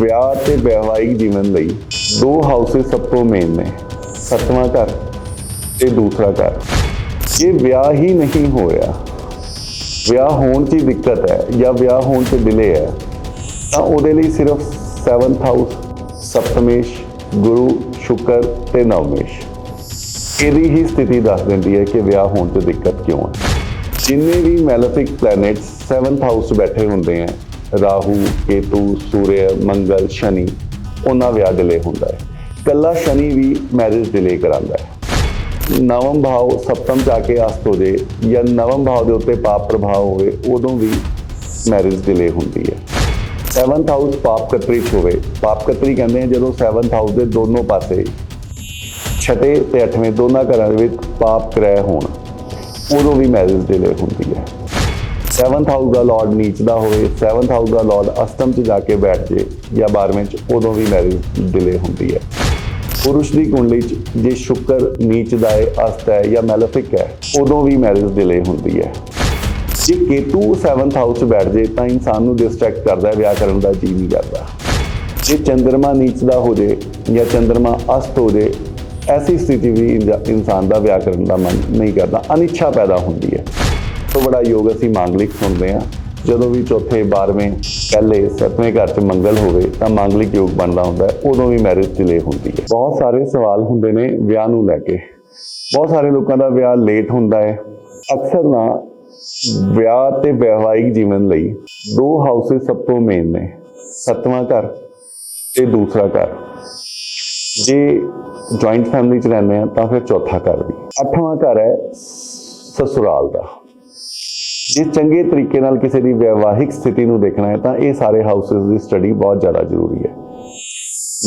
ਵਿਆਹ ਤੇ ਵਿਵਾਹਿਕ ਜੀਵਨ ਲਈ ਦੋ ਹਾਊਸਸ ਸਭ ਤੋਂ ਮੇਨ ਨੇ, ਸੱਤਵਾਂ ਘਰ ਤੇ ਦੂਸਰਾ ਘਰ। ਜੇ ਵਿਆਹ ਹੀ ਨਹੀਂ ਹੋਇਆ ਵਿਆਹ ਹੋਣ 'ਚ ਹੀ ਦਿੱਕਤ ਹੈ ਜਾਂ ਵਿਆਹ ਹੋਣ 'ਚ ਡਿਲੇ ਹੈ, ਤਾਂ ਉਹਦੇ ਲਈ ਸਿਰਫ 7th ਹਾਊਸ ਸਪਤਮੇਸ਼, ਗੁਰੂ, ਸ਼ੁਕਰ ਤੇ ਨਵਮੇਸ਼। ਇਹਦੀ ਹੀ ਸਥਿਤੀ ਦੱਸ ਦਿੰਦੀ ਹੈ ਕਿ ਵਿਆਹ ਹੋਣ 'ਚ ਦਿੱਕਤ ਕਿਉਂ ਹੈ। ਜਿੰਨੇ ਵੀ ਮੈਲੇਫਿਕ ਪਲੈਨਟਸ 7th ਹਾਊਸ 'ਚ ਬੈਠੇ ਹੁੰਦੇ ਹੈ ਰਾਹੂ, ਕੇਤੂ, ਸੂਰਯ, ਮੰਗਲ, ਸ਼ਨੀ, ਉਹਨਾਂ ਵਿਆਹ ਡਿਲੇ ਹੁੰਦਾ ਹੈ। ਕੱਲਾ ਸ਼ਨੀ ਵੀ ਮੈਰਿਜ ਡਿਲੇ ਕਰਾਉਂਦਾ ਹੈ। ਨਵਮ ਭਾਵ ਸਪਤਮ ਜਾ ਕੇ ਅਸਤ ਹੋ ਜੇ ਜਾਂ ਨਵਮ ਭਾਵ ਦੇ ਉੱਤੇ ਪਾਪ ਪ੍ਰਭਾਵ ਹੋਵੇ, ਉਦੋਂ ਵੀ ਮੈਰਿਜ ਡਿਲੇ ਹੁੰਦੀ ਹੈ। 7th ਹਾਊਸ ਪਾਪ ਕਤਰੀ 'ਚ ਹੋਵੇ। ਪਾਪ ਕਤਰੀ ਕਹਿੰਦੇ ਆ ਜਦੋਂ 7th ਹਾਊਸ ਦੇ ਦੋਨੋਂ ਪਾਸੇ ਛਠੇ ਤੇ ਅੱਠਵੇਂ ਦੋਨਾਂ ਘਰਾਂ ਦੇ ਵਿੱਚ ਪਾਪ ਗ੍ਰਹਿ ਹੋਣ, ਉਦੋਂ ਵੀ ਮੈਰਿਜ ਡਿਲੇ ਹੁੰਦੀ ਹੈ। 7th ਹਾਊਸ ਦਾ ਲਾਰਡ ਨੀਚ ਦਾ ਹੋਵੇ 7th ਹਾਊਸ ਦਾ ਲਾਰਡ ਅਸ਼ਟਮ 'ਚ ਜਾ ਕੇ ਬੈਠ ਜੇ ਜਾਂ 12ਵੇਂ 'ਚ, ਉਦੋਂ ਵੀ ਮੈਰਿਜ ਡਿਲੇ ਹੁੰਦੀ ਹੈ। ਪੁਰਸ਼ ਦੀ ਕੁੰਡਲੀ 'ਚ ਜੇ ਸ਼ੁਕਰ ਨੀਚ ਦਾ ਹੈ ਅਸਤ ਹੈ ਜਾਂ ਮੈਲਫਿਕ ਹੈ, ਉਦੋਂ ਵੀ ਮੈਰਿਜ ਡਿਲੇ ਹੁੰਦੀ ਹੈ। ਜੇ ਕੇਤੂ 7th ਹਾਊਸ 'ਚ ਬੈਠ ਜੇ ਤਾਂ ਇਨਸਾਨ ਨੂੰ ਡਿਸਟਰੈਕਟ ਕਰਦਾ ਹੈ ਵਿਆਹ ਕਰਨ ਦਾ ਜੀ ਨਹੀਂ ਕਰਦਾ। ਜੇ ਚੰ드ਰਮਾ ਨੀਚ ਦਾ ਹੋ ਜੇ ਜਾਂ ਚੰ드ਰਮਾ ਅਸਤ ਹੋ ਜੇ, ਐਸੀ ਸਥਿਤੀ ਵੀ ਇਨਜਾ- ਇਨਸਾਨ ਦਾ ਵਿਆਹ ਕਰਨ ਦਾ ਮਨ ਨਹੀਂ ਕਰਦਾ, ਅਨਿੱਛਾ ਪੈਦਾ ਹੁੰਦੀ ਹੈ। ਤੋਂ ਬੜਾ ਯੋਗ ਅਸੀਂ ਮਾਂਗਲਿਕ ਸੁਣਦੇ ਆ ਜਦੋਂ ਵੀ ਚੌਥੇ 12ਵੇਂ ਪਹਿਲੇ, ਸੱਤਵੇਂ ਘਰ 'ਚ ਮੰਗਲ ਹੋਵੇ ਤਾਂ ਮਾਂਗਲਿਕ ਯੋਗ ਬਣਦਾ ਹੁੰਦਾ ਉਦੋਂ ਵੀ ਮੈਰਿਜ ਡਿਲੇ ਹੁੰਦੀ ਹੈ। ਬਹੁਤ ਸਾਰੇ ਸਵਾਲ ਹੁੰਦੇ ਨੇ ਵਿਆਹ ਨੂੰ ਲੈ ਕੇ। ਬਹੁਤ ਸਾਰੇ ਲੋਕਾਂ ਦਾ ਵਿਆਹ ਲੇਟ ਹੁੰਦਾ ਹੈ। ਅਕਸਰ ਨਾ ਵਿਆਹ ਤੇ ਵਿਵਾਹਿਕ ਜੀਵਨ ਲਈ ਦੋ ਹਾਊਸਸ ਸਭ ਤੋਂ ਮੇਨ ਨੇ। ਸੱਤਵਾਂ ਘਰ ਤੇ ਦੂਸਰਾ ਘਰ। ਜੇ ਜੁਆਇੰਟ ਫੈਮਿਲੀ ਚ ਰਹਿੰਦੇ ਆ ਤਾਂ ਫਿਰ ਚੌਥਾ ਘਰ ਵੀ। ਅੱਠਵਾਂ ਘਰ ਹੈ ਸਸੁਰਾਲ ਦਾ। ਜੇ ਚੰਗੇ ਤਰੀਕੇ ਨਾਲ ਕਿਸੇ ਦੀ ਵਿਵਾਹਿਕ ਸਥਿਤੀ ਨੂੰ ਦੇਖਣਾ ਹੈ ਤਾਂ ਇਹ ਸਾਰੇ ਹਾਊਸਸ ਦੀ ਸਟੱਡੀ ਬਹੁਤ ਜ਼ਿਆਦਾ ਜ਼ਰੂਰੀ ਹੈ।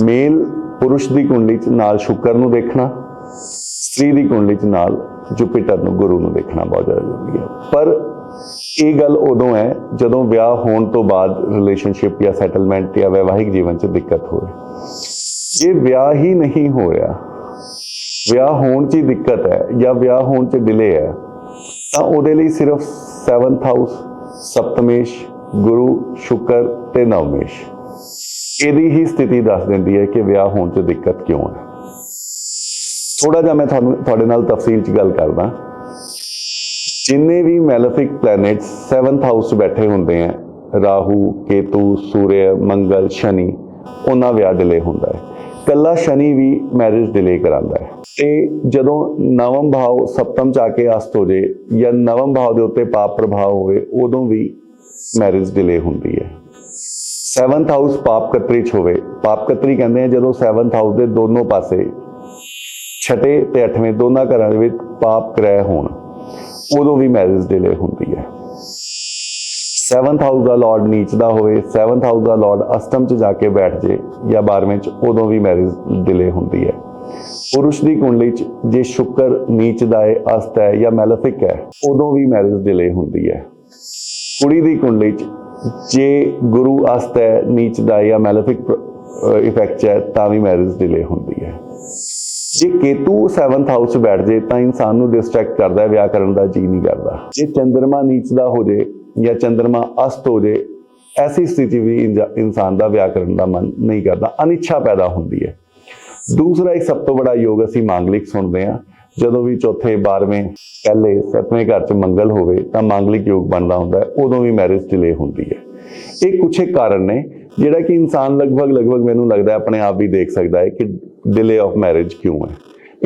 ਮੇਲ ਪੁਰਸ਼ ਦੀ ਕੁੰਡਲੀ ਚ ਨਾਲ ਸ਼ੁਕਰ ਨੂੰ ਦੇਖਣਾ, ਸਤਰੀ ਦੀ ਕੁੰਡਲੀ ਚ ਨਾਲ ਜੁਪੀਟਰ ਨੂੰ, ਗੁਰੂ ਨੂੰ ਦੇਖਣਾ ਬਹੁਤ ਜ਼ਿਆਦਾ ਜ਼ਰੂਰੀ ਹੈ। ਪਰ ਇਹ ਗੱਲ ਉਦੋਂ ਹੈ ਜਦੋਂ ਵਿਆਹ ਹੋਣ ਤੋਂ ਬਾਅਦ ਰਿਲੇਸ਼ਨਸ਼ਿਪ ਜਾਂ ਸੈਟਲਮੈਂਟ ਜਾਂ ਵੈਵਾਹਿਕ ਜੀਵਨ 'ਚ ਦਿੱਕਤ ਹੋਵੇ। ਜੇ ਵਿਆਹ ਹੀ ਨਹੀਂ ਹੋਇਆ ਵਿਆਹ ਹੋਣ 'ਚ ਹੀ ਦਿੱਕਤ ਹੈ ਜਾਂ ਵਿਆਹ ਹੋਣ 'ਚ ਡਿਲੇ ਹੈ ਤਾਂ ਉਹਦੇ ਲਈ ਸਿਰਫ 7th ਹਾਊਸ ਸਪਤਮੇਸ਼, ਗੁਰੂ, ਸ਼ੁਕਰ ਤੇ ਨਵਮੇਸ਼। ਇਹਦੀ ਹੀ ਸਥਿਤੀ ਦੱਸ ਦਿੰਦੀ ਹੈ ਕਿ ਵਿਆਹ ਹੋਣ 'ਚ ਦਿੱਕਤ ਕਿਉਂ ਹੈ। ਥੋੜਾ ਜਿਹਾ ਮੈਂ ਤੁਹਾਨੂੰ, ਤੁਹਾਡੇ ਨਾਲ ਤਫਸੀਲ 'ਚ ਗੱਲ ਕਰਦਾ। ਜਿੰਨੇ ਵੀ ਮੈਲੇਫਿਕ ਪਲੈਨਟਸ 7th ਹਾਊਸ 'ਚ ਬੈਠੇ ਹੁੰਦੇ ਆ ਰਾਹੂ, ਕੇਤੂ, ਸੂਰਯ, ਮੰਗਲ, ਸ਼ਨੀ, ਉਹਨਾਂ ਵਿਆਹ ਡਿਲੇ ਹੁੰਦਾ ਹੈ। ਕੱਲਾ ਸ਼ਨੀ ਵੀ ਮੈਰਿਜ ਡਿਲੇ ਕਰਾਉਂਦਾ ਹੈ। ਤੇ ਜਦੋਂ ਨਵਮ ਭਾਵ ਸਪਤਮ ਚ ਆ ਕੇ ਅਸਤ ਹੋ ਜੇ ਜਾਂ ਨਵਮ ਭਾਵ ਦੇ ਉੱਤੇ ਪਾਪ ਪ੍ਰਭਾਵ ਹੋਵੇ, ਉਦੋਂ ਵੀ ਮੈਰਿਜ ਡਿਲੇ ਹੁੰਦੀ ਹੈ। 7th ਹਾਊਸ ਪਾਪ ਕਤਰੀ ਚ ਹੋਵੇ। ਪਾਪ ਕਤਰੀ ਕਹਿੰਦੇ ਆ ਜਦੋਂ 7th ਹਾਊਸ ਦੇ ਦੋਨੋਂ ਪਾਸੇ ਛਟੇ ਤੇ ਅੱਠਵੇਂ ਦੋਨਾਂ ਘਰਾਂ ਦੇ ਵਿੱਚ ਪਾਪ ਗ੍ਰਹਿ ਹੋਣ, ਉਦੋਂ ਵੀ ਮੈਰਿਜ ਡਿਲੇ ਹੁੰਦੀ ਹੈ। 7th ਹਾਊਸ ਦਾ ਲਾਰਡ ਨੀਚ ਦਾ ਹੋਵੇ 7th ਹਾਊਸ ਦਾ ਲਾਰਡ ਅਸ਼ਟਮ 'ਚ ਜਾ ਕੇ ਬੈਠ ਜੇ ਜਾਂ 12ਵੇਂ 'ਚ, ਉਦੋਂ ਵੀ ਮੈਰਿਜ ਡਿਲੇ ਹੁੰਦੀ ਹੈ। ਪੁਰਸ਼ ਦੀ ਕੁੰਡਲੀ 'ਚ ਜੇ ਸ਼ੁਕਰ, ਨੀਚ ਦਾ ਹੈ ਅਸਤ ਹੈ ਜਾਂ ਮੈਲਫਿਕ ਹੈ, ਉਦੋਂ ਵੀ ਮੈਰਿਜ ਡਿਲੇ ਹੁੰਦੀ ਹੈ। ਕੁੜੀ ਦੀ ਕੁੰਡਲੀ 'ਚ ਜੇ ਗੁਰੂ ਅਸਤ ਹੈ, ਨੀਚ ਦਾ ਜਾਂ ਮੈਲਫਿਕ ਇਫੈਕਟ ਹੈ, ਤਾਂ ਵੀ ਮੈਰਿਜ ਡਿਲੇ ਹੁੰਦੀ ਹੈ। ਜੇ ਕੇਤੂ 7th ਹਾਊਸ 'ਚ ਬੈਠ ਜੇ, ਤਾਂ ਇਨਸਾਨ ਨੂੰ ਡਿਸਟਰੈਕਟ ਕਰਦਾ ਹੈ ਵਿਆਹ ਕਰਨ ਦਾ ਜੀ ਨਹੀਂ ਕਰਦਾ। ਜੇ ਚੰ드ਰਮਾ ਨੀਚ ਦਾ ਹੋ ਜੇ ਜਾਂ ਚੰ드ਰਮਾ ਅਸਤ ਹੋ ਜੇ, ਐਸੀ ਸਥਿਤੀ ਵੀ ਇਨਜਾ- ਇਨਸਾਨ ਦਾ ਵਿਆਹ ਕਰਨ ਦਾ ਮਨ ਨਹੀਂ ਕਰਦਾ, ਅਨਿੱਛਾ ਪੈਦਾ ਹੁੰਦੀ ਹੈ। ਦੂਸਰਾ ਇੱਕ ਸਭ ਤੋਂ ਬੜਾ ਯੋਗ ਅਸੀਂ ਮਾਂਗਲਿਕ ਸੁਣਦੇ ਆ ਜਦੋਂ ਵੀ ਚੌਥੇ 12ਵੇਂ ਪਹਿਲੇ, ਸੱਤਵੇਂ ਘਰ 'ਚ ਮੰਗਲ ਹੋਵੇ ਤਾਂ ਮਾਂਗਲਿਕ ਯੋਗ ਬਣਦਾ ਹੁੰਦਾ ਹੈ। ਉਦੋਂ ਵੀ ਮੈਰਿਜ ਡਿਲੇ ਹੁੰਦੀ ਹੈ। ਇਹ ਕੁਝ ਇੱਕ ਕਾਰਨ ਨੇ, ਜਿਹੜਾ ਕਿ ਇਨਸਾਨ ਲਗਭਗ ਲਗਭਗ ਮੈਨੂੰ ਲੱਗਦਾ ਆਪਣੇ ਆਪ ਵੀ ਦੇਖ ਸਕਦਾ ਹੈ ਕਿ ਡਿਲੇ ਆਫ ਮੈਰਿਜ ਕਿਉਂ ਹੈ।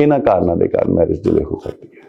ਇਹਨਾਂ ਕਾਰਨਾਂ ਦੇ ਕਾਰਨ ਮੈਰਿਜ ਡਿਲੇ ਹੋ ਸਕਦੀ ਹੈ।